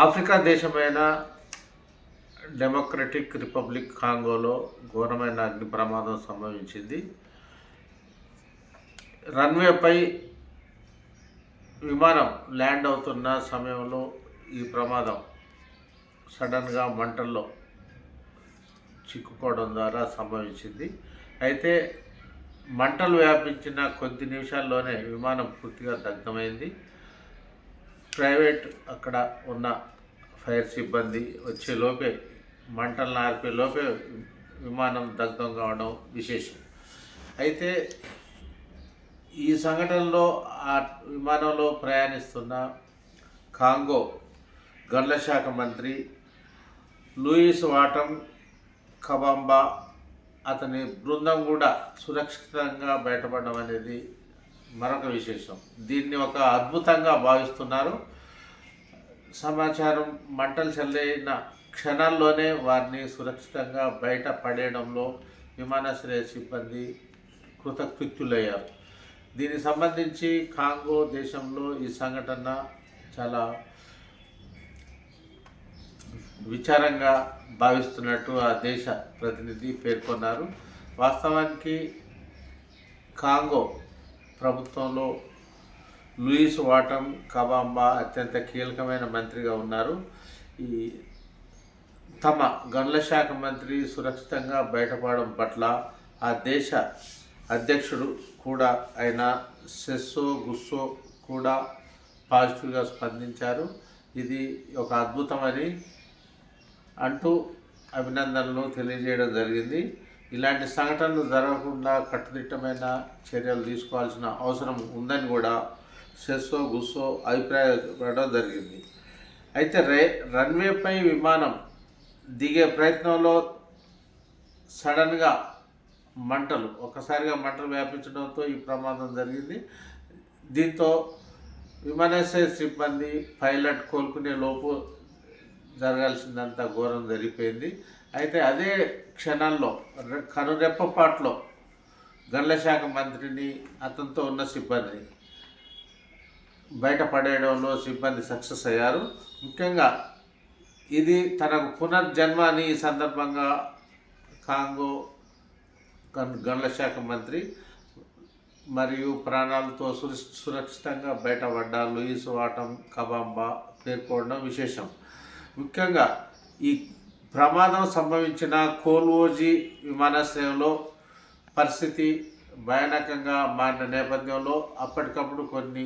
Africa దేశమైన democratic republic కాంగోలో ఘోరమైన అగ్ని ప్రమాదం సంభవించింది. రన్వేపై విమానం ల్యాండ్ అవుతున్న సమయంలో ఈ ప్రమాదం సడన్గా మంటల్లో చిక్కుకోవడం ద్వారా సంభవించింది. అయితే మంటలు వ్యాపించిన కొద్ది నిమిషాల్లోనే విమానం పూర్తిగా దగ్ధమైంది. ప్రైవేట్ అక్కడ ఉన్న ఫైర్ సిబ్బంది వచ్చే లోపే మంటలను ఆర్పే లోపే విమానం దగ్ధం కావడం విశేషం. అయితే ఈ సంఘటనలో ఆ విమానంలో ప్రయాణిస్తున్న కాంగో గన్ల శాఖ మంత్రి లూయిస్ వాటం కబాంబా అతని బృందం కూడా సురక్షితంగా బయటపడడం అనేది మరొక విశేషం. దీన్ని ఒక అద్భుతంగా భావిస్తున్నారు. సమాచారం మంటలు చెల్లైన క్షణాల్లోనే వారిని సురక్షితంగా బయట పడేయడంలో విమానాశ్రయ సిబ్బంది కృతకృత్యులయ్యారు. దీనికి సంబంధించి కాంగో దేశంలో ఈ సంఘటన చాలా విచారంగా భావిస్తున్నట్టు ఆ దేశ ప్రతినిధి పేర్కొన్నారు. వాస్తవానికి కాంగో ప్రభుత్వంలో లూయిస్ వాటం కబాంబా అత్యంత కీలకమైన మంత్రిగా ఉన్నారు. ఈ తమ గనుల శాఖ మంత్రి సురక్షితంగా బయటపడడం పట్ల ఆ దేశ అధ్యక్షుడు కూడా అయిన సెస్సో గుస్సో కూడా పాజిటివ్గా స్పందించారు. ఇది ఒక అద్భుతమని అంటూ అభినందనలు తెలియజేయడం జరిగింది. ఇలాంటి సంఘటనలు జరగకుండా కట్టుదిట్టమైన చర్యలు తీసుకోవాల్సిన అవసరం ఉందని కూడా సెస్సో గుస్సో అభిప్రాయపడడం జరిగింది. అయితే రే రన్వేపై విమానం దిగే ప్రయత్నంలో సడన్గా మంటలు ఒక్కసారిగా మంటలు వ్యాపించడంతో ఈ ప్రమాదం జరిగింది. దీంతో విమానాశ్రయ సిబ్బంది పైలట్ కోలుకునే లోపు జరగాల్సిందంతా ఘోరం జరిగిపోయింది. అయితే అదే క్షణాల్లో రె- కనురెప్పపాట్లో గన్ల శాఖ మంత్రిని అతనితో ఉన్న సిబ్బందిని బయటపడేయడంలో సిబ్బంది సక్సెస్ అయ్యారు. ముఖ్యంగా ఇది తనకు పునర్జన్మ అని ఈ సందర్భంగా కాంగో గన్ శాఖ మంత్రి మరియు ప్రాణాలతో సురక్షితంగా బయటపడ్డ లూయిస్ వాటం కబాంబా పేర్కొనడం విశేషం. ముఖ్యంగా ఈ ప్రమాదం సంభవించిన కోల్వోజీ విమానాశ్రయంలో పరిస్థితి భయానకంగా మారిన నేపథ్యంలో అప్పటికప్పుడు కొన్ని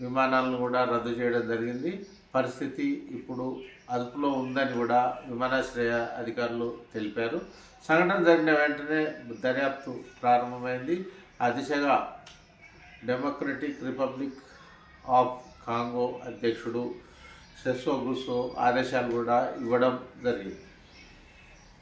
విమానాలను కూడా రద్దు చేయడం జరిగింది. పరిస్థితి ఇప్పుడు అదుపులో ఉందని కూడా విమానాశ్రయ అధికారులు తెలిపారు. సంఘటన జరిగిన వెంటనే దర్యాప్తు ప్రారంభమైంది. ఆ దిశగా డెమోక్రటిక్ రిపబ్లిక్ ఆఫ్ కాంగో అధ్యక్షుడు సెస్సో గుసో ఆదేశాలు కూడా ఇవ్వడం జరిగింది.